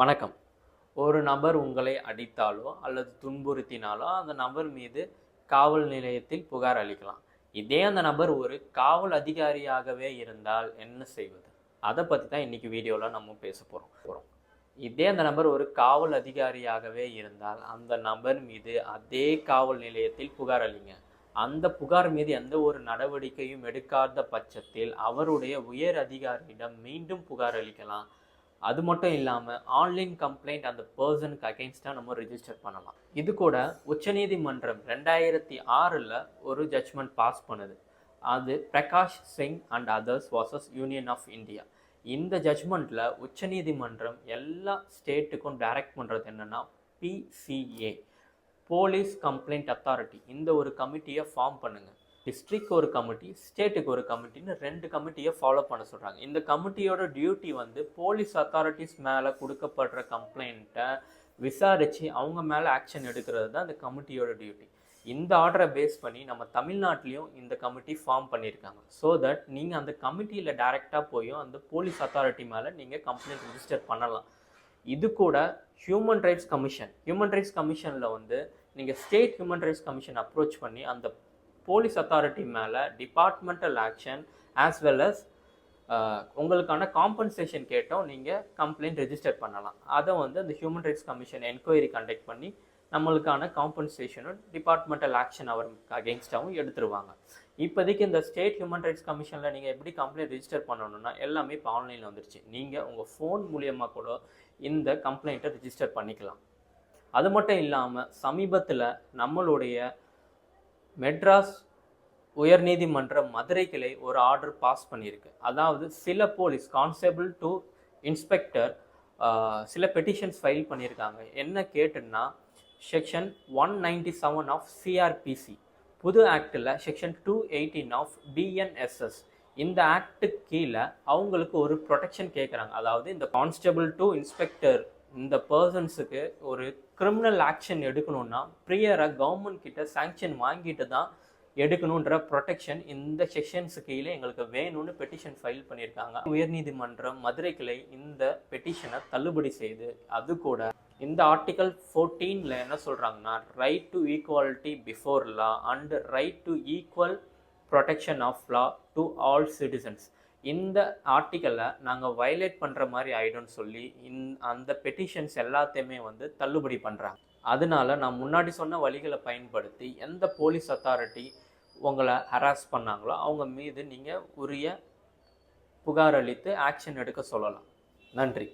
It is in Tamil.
வணக்கம். ஒரு நபர் உங்களை அடித்தாலோ அல்லது துன்புறுத்தினாலோ அந்த நபர் மீது காவல் நிலையத்தில் புகார் அளிக்கலாம். இதே அந்த நபர் ஒரு காவல் அதிகாரியாகவே இருந்தால் என்ன செய்வது? அதை பற்றி தான் இன்னைக்கு வீடியோவில் நம்ம பேச போகிறோம் போகிறோம் இதே அந்த நபர் ஒரு காவல் அதிகாரியாகவே இருந்தால் அந்த நபர் மீது அதே காவல் நிலையத்தில் புகார் அளிங்க. அந்த புகார் மீது எந்த ஒரு நடவடிக்கையும் எடுக்காத பட்சத்தில் அவருடைய உயர் அதிகாரியிடம் மீண்டும் புகார் அளிக்கலாம். அது மட்டும் இல்லாமல் ஆன்லைன் கம்ப்ளைண்ட் அந்த பர்சனுக்கு அகெயின்ஸ்டாக நம்ம ரிஜிஸ்டர் பண்ணலாம். இது கூட உச்சநீதிமன்றம் ரெண்டாயிரத்தி ஆறில் ஒரு ஜட்ஜ்மெண்ட் பாஸ் பண்ணுது. அது Prakash Singh and others versus union of India இந்த ஜட்ஜ்மெண்ட்டில் உச்சநீதிமன்றம் எல்லா ஸ்டேட்டுக்கும் டைரக்ட் பண்ணுறது என்னென்னா பிசிஏ போலீஸ் கம்ப்ளைண்ட் அத்தாரிட்டி இந்த ஒரு கமிட்டியை ஃபார்ம் பண்ணுங்கள் டிஸ்ட்ரிக்ட் ஒரு கமிட்டி ஸ்டேட்டுக்கு ஒரு கமிட்டின்னு ரெண்டு கமிட்டியை ஃபாலோ பண்ண சொல்கிறாங்க இந்த கமிட்டியோட டியூட்டி வந்து போலீஸ் அத்தாரிட்டிஸ் மேலே கொடுக்கப்படுற கம்ப்ளைண்ட்டை விசாரித்து அவங்க மேலே ஆக்ஷன் எடுக்கிறது தான் இந்த கமிட்டியோட டியூட்டி இந்த ஆர்டரை பேஸ் பண்ணி நம்ம தமிழ்நாட்டிலையும் இந்த கமிட்டி ஃபார்ம் பண்ணியிருக்காங்க. ஸோ தட் நீங்கள் அந்த கமிட்டியில் டைரெக்டாக போயும் அந்த போலீஸ் அத்தாரிட்டி மேலே நீங்கள் கம்ப்ளைண்ட் ரிஜிஸ்டர் பண்ணலாம். இது கூட human rights commission human rights கமிஷனில் வந்து நீங்கள் state human rights commission approach பண்ணி அந்த போலீஸ் அத்தாரிட்டி மேலே departmental action as well as உங்களுக்கான காம்பன்சேஷன் கேட்டோம். நீங்கள் கம்ப்ளைண்ட் ரெஜிஸ்டர் பண்ணலாம். அதை வந்து அந்த human rights commission enquiry conduct பண்ணி நம்மளுக்கான காம்பன்சேஷனும் டிபார்ட்மெண்டல் ஆக்ஷன் அவர் அகேன்ஸ்டாகவும் எடுத்துருவாங்க. இப்போதைக்கு இந்த ஸ்டேட் ஹியூமன் ரைட்ஸ் கமிஷனில் நீங்கள் எப்படி கம்ப்ளைண்ட் ரெஜிஸ்டர் பண்ணணும்னா எல்லாமே இப்போ ஆன்லைனில் வந்துருச்சு. நீங்கள் உங்கள் ஃபோன் மூலியமாக கூட இந்த கம்ப்ளைண்ட்டை ரிஜிஸ்டர் பண்ணிக்கலாம். அது மட்டும் இல்லாமல் சமீபத்தில் நம்மளுடைய மெட்ராஸ் உயர்நீதிமன்ற மதுரை கிளை ஒரு ஆர்டர் பாஸ் பண்ணியிருக்கு. அதாவது சில போலீஸ் கான்ஸ்டபிள் டு இன்ஸ்பெக்டர் சில பெட்டிஷன்ஸ் ஃபைல் பண்ணியிருக்காங்க. என்ன கேட்டுன்னா section one ninety seven of CrPC புது ஆக்டில் section two eighteen of BNSS இந்த ஆக்டு கீழே அவங்களுக்கு ஒரு ப்ரொடெக்ஷன் கேட்குறாங்க அதாவது இந்த கான்ஸ்டபிள் டு இன்ஸ்பெக்டர் இந்த பர்சன்ஸுக்கு ஒரு கிரிமினல் ஆக்ஷன் எடுக்கணும்னா ப்ரியரை கவர்மெண்ட் கிட்ட சாங்ஷன் வாங்கிட்டு தான் எடுக்கணுன்ற ப்ரொடெக்ஷன் இந்த செக்ஷன்ஸு கீழே எங்களுக்கு வேணும்னு பெட்டிஷன் ஃபைல் பண்ணியிருக்காங்க. உயர்நீதிமன்றம் மதுரை கிளை இந்த பெட்டிஷனை தள்ளுபடி செய்து அது கூட இந்த ஆர்டிகல் ஃபோர்டீனில் என்ன சொல்கிறாங்கன்னா right to equality before law and right to equal protection of law to all citizens இந்த ஆர்டிக்கலை நாங்கள் வயலேட் பண்ணுற மாதிரி ஆகிடும்னு சொல்லி இந் அந்த பெட்டிஷன்ஸ் எல்லாத்தையுமே வந்து தள்ளுபடி பண்ணுறாங்க அதனால நான் முன்னாடி சொன்ன வழிகளை பயன்படுத்தி எந்த போலீஸ் அத்தாரிட்டி உங்களை ஹராஸ் பண்ணாங்களோ அவங்க மீது நீங்கள் உரிய புகார் அளித்து ஆக்ஷன் எடுக்க சொல்லலாம். நன்றி.